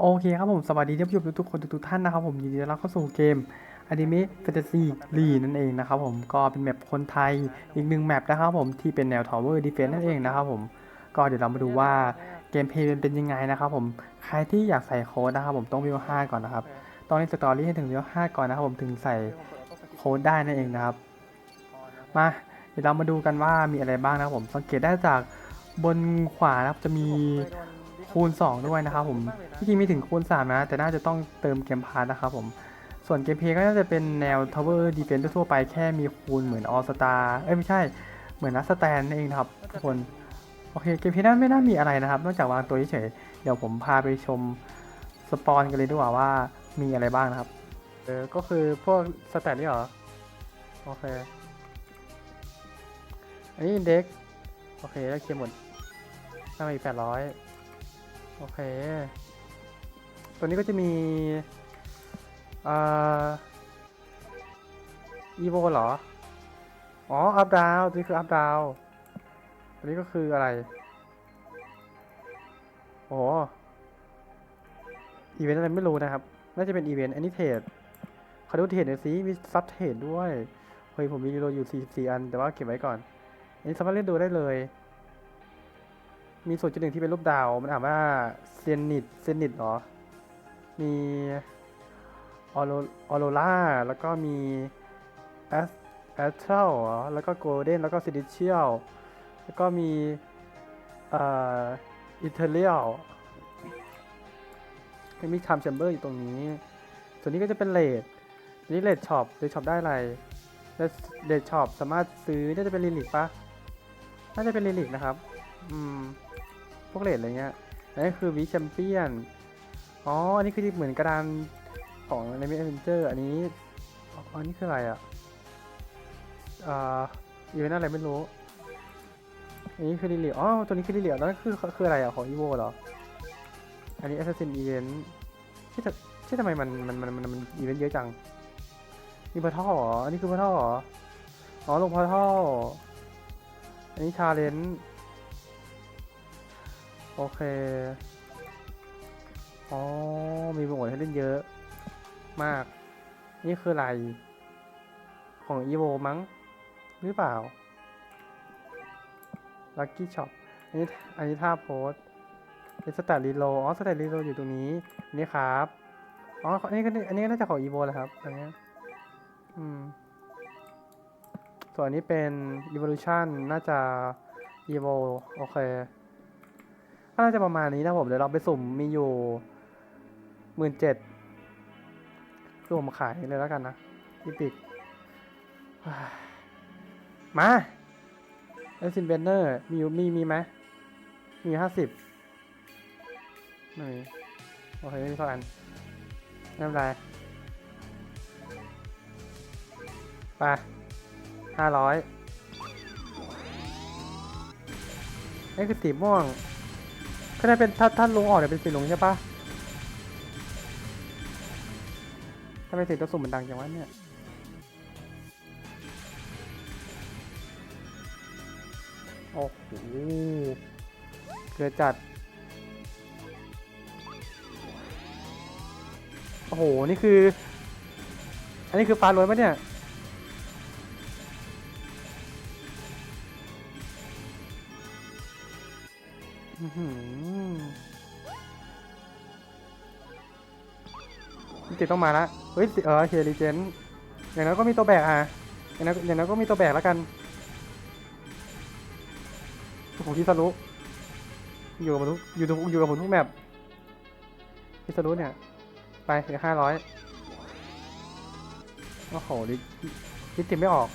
โอเคครับผมสวัสดีท่านผู้ชมทุกๆคนทุกท่านนะครับผมยินดีต้อนรับเข้าสู่เกมอนิเมะแฟนตาซีลีนั่นเองนะครับผมก็เป็นแมปคนไทยอีกหนึ่งแมปนะครับผมที่เป็นแนว Tower Defense นั่นเองนะครับผมก็เดี๋ยวเรามาดูว่าเกมเพลย์เป็นยังไงนะครับผมใครที่อยากใส่โค้ดนะครับผมต้องวิว5ก่อนนะครับตองเล่นสตอรี่ให้ถึงวิว5ก่อนนะครับผมถึงใส่โค้ดได้นั่นเองนะครับ มาเดี๋ยวเรามาดูกันว่ามีอะไรบ้างนะครับผมสังเกตได้จากบนขวานะครับจะมี คูณ 2 ด้วยนะครับผมที่จริงมีถึงคูณ 3 นะ แต่น่าจะต้องเติมเกมพาร์ทนะครับผม ส่วนเกมเพลย์ก็น่าจะเป็นแนว Tower Defense ทั่วไปแค่มีคูณเหมือน All Star เอ้ยไม่ใช่ เหมือนนัสแตนเองครับทุกคน โอเคเกมเพลย์นั้นไม่น่ามีอะไรนะครับ นอกจากวางตัวเฉยๆเดี๋ยวผมพาไปชมสปอนกันเลยดีกว่าว่ามีอะไรบ้างนะครับ เออ ก็คือพวกสแตทนี่เหรอ โอเค อันนี้เด็ก โอเค แล้วเคลียร์หมดได้มาอีกแปดร้อย โอเค ตัวนี้ก็จะมีอ่ออีโวเหรอ อ๋อ อัพดาวตัวนี้คืออัพดาวตัวนี้ก็คืออะไร โอ้อีเวนต์อะไรไม่รู้นะครับ น่าจะเป็นอีเวนต์อันนี้เทรดขาดูเทรดหน่อยสิมีซับเทรดด้วย เฮ้ย ผมมีรีโลอยู่ 44 อัน แต่ว่าเก็บไว้ก่อนอันนี้สามารถเล่นดูได้เลย มีส่วนจุดหนึ่งที่เป็นรูปดาว มันอ่านว่าเซนิตเซนิตเหรอ มีออโรออโรล่าแล้วก็มีแอสแอสเทลเหรอแล้วก็โกลเด้นแล้วก็ซิดิเชียลแล้วก็มีเอ่ออิตาเลียลมีคัมแชมเบอร์อยู่ตรงนี้ ส่วนนี้ก็จะเป็นเลดนนี้เลดช็อปเลดช็อปได้อะไรเลดช็อปสามารถซื้อน่าจะเป็นลิลิกปะน่าจะเป็นลิลิกนะครับ อืม วกเลดอะไรเงี้ยอันนี้คือวีแชมเปี้ยน อ๋อ อันนี้คือเหมือนกระดานของในมิเอเวนเจอร์อันนี้ อันนี้คืออะไรอะอ่าอีเวนต์อะไรไม่รู้ อันนี้คือลิลิกอ๋อ ตัวนี้คือลิลิกแล้วนั่คือคืออะไรอะ ของอีโวเหรอ อันนี้ Assassin Event ที่ทที่ทำไมมันมันมันมันมันอีเวนต์เยอะจัง มีพอท่อเหรออันนี้คือพอท่อเหรออ๋อ ลงพอท่ออันนี้ชาเลนจ์ โอเค อ๋อ มีโหมดให้เล่นเยอะ มาก นี่คืออะไร ของ EVO มั้ง หรือเปล่า Lucky Shop อันนี้ อันนี้ท่าโพสเป็นสแตทรีโล อ๋อ สแตทรีโลอยู่ตรงนี้ นี่ครับ อ๋อ อันนี้ก็อันนี้ก็น่าจะของ EVO แหละครับ อันนี้ อืม ส่วนอันนี้เป็น evolution น่าจะ evo โอเค ก็น่าจะประมาณนี้นะผมเดี๋ยวเราไปสุ่มมีอยู่หมื่นเจ็ดคือผมขายเลยแล้วกันนะอีพิกมาเอซินเบนเนอร์มีอยู่มีมีไหมมีห้าสิบไม่มีโอเคไม่มีสักอันไม่เป็นไรไปห้าร้อยนี่คือสีม่วง ก็ได้เป็นถ้าถ้าลงออกเดี๋ยวเป็นสีลงใช่ปะทำไมเสียงตัวสุ่มมันดังจังวะเนี่ยโอ้โหเกิดจัด โอ้โห นี่คือ อันนี้คือฟ้าล้วนปะเนี่ย ติดต้องมาละเฮ้ยเออเคลีเจนอย่างนั้นก็มีตัวแบกอะอย่างนั้นอย่างนั้นก็มีตัวแบกแล้วกันโอ้โหที่สรุอยู่กับผมทุกอยู่ทุกอยู่กับผมทุกแมปที่สรุเนี่ย ไปเหลือห้าร้อยโอ้โหลิลิติดไม่ออก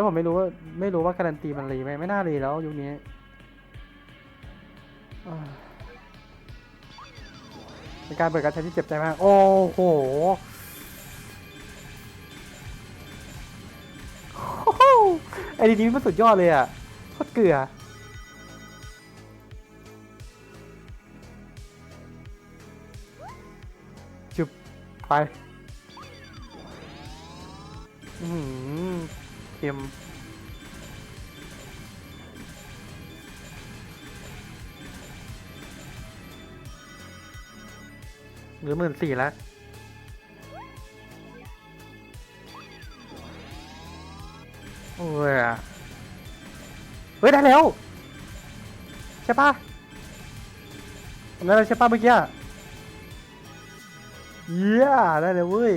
แล้วผมไม่รู้ว่าไม่รู้ว่าการันตีมันรีไหมไม่น่ารีแล้วยุคนี้เป็นการเปิดการใช้ที่เจ็บใจมาก โอ้โหไอ้ดีนี้มันสุดยอดเลยอะโคตรเกลือจุบไป เค็มหลือหมื่นสี่แล้วโอ้ยอะเฮ้ย ได้แล้ว ใช่ปะได้แล้วใช่ปะเมื่อกี้เยี่ยได้เลยเว้ย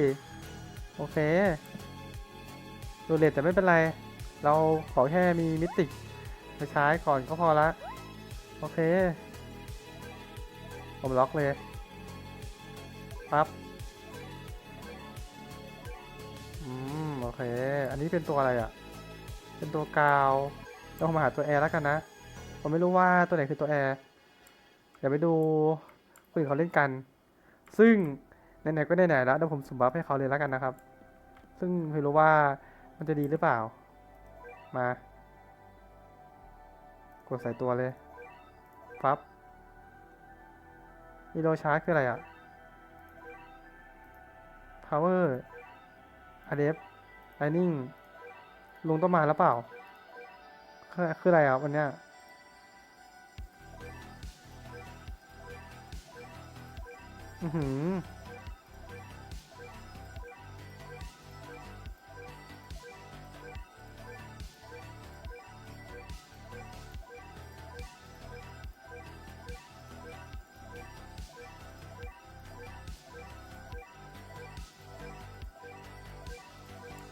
โอเค ดเลตแต่ไม่เป็นไร เราขอแค่มีมิติไปใช้ก่อนก็พอละ โอเค ผมล็อกเลยปั๊บอืม โอเค อันนี้เป็นตัวอะไรอะ่ะ เป็นตัวกาวเรามาหาตัวแอร์แล้วกันนะ ผมไม่รู้ว่าตัวไหนคือตัวแอร์ เดี๋ยวไปดูคนอื่นเขาเล่นกัน ซึ่งไหนๆก็ไหนๆแล้วเดี๋ยวผมสุ่มบัฟให้เขาเลยแล้วกันนะครับ ซึ่งไม่รู้ว่า มันจะดีหรือเปล่า มา กดใส่ตัวเลยปับอีโลชาร์จคืออะไรอะ power a d e p lightning ลุงต้องมาแล้วเปล่า คือคืออะไรอะวันเนี้ยอือหือ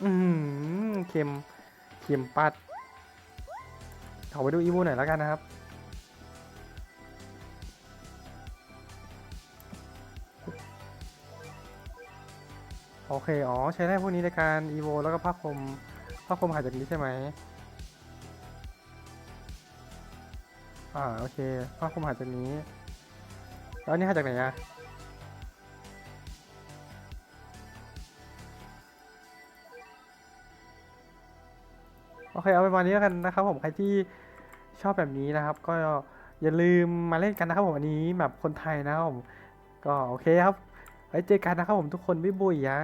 อืมเค็มเค็มปัดขอไปดูอีโวหน่อยแล้วกันนะครับ โอเค อ๋อ ใช้ได้พวกนี้ในการอีโวแล้วก็ภาคคมภาคคมหายจากนี้ใช่ไหมอ่า โอเคภาคคมหายจากนี้ แล้วนนี่หายจากไหนอะ โอเคเอาไปวันนี้แล้วกันนะครับผมใครที่ชอบแบบนี้นะครับ ก็อย่าลืมมาเล่นกันนะครับผมอันนี้แบบคนไทยนะครับผมก็โอเคครับไว้เจอกันนะครับผมทุกคนบ๊ายบายฮะ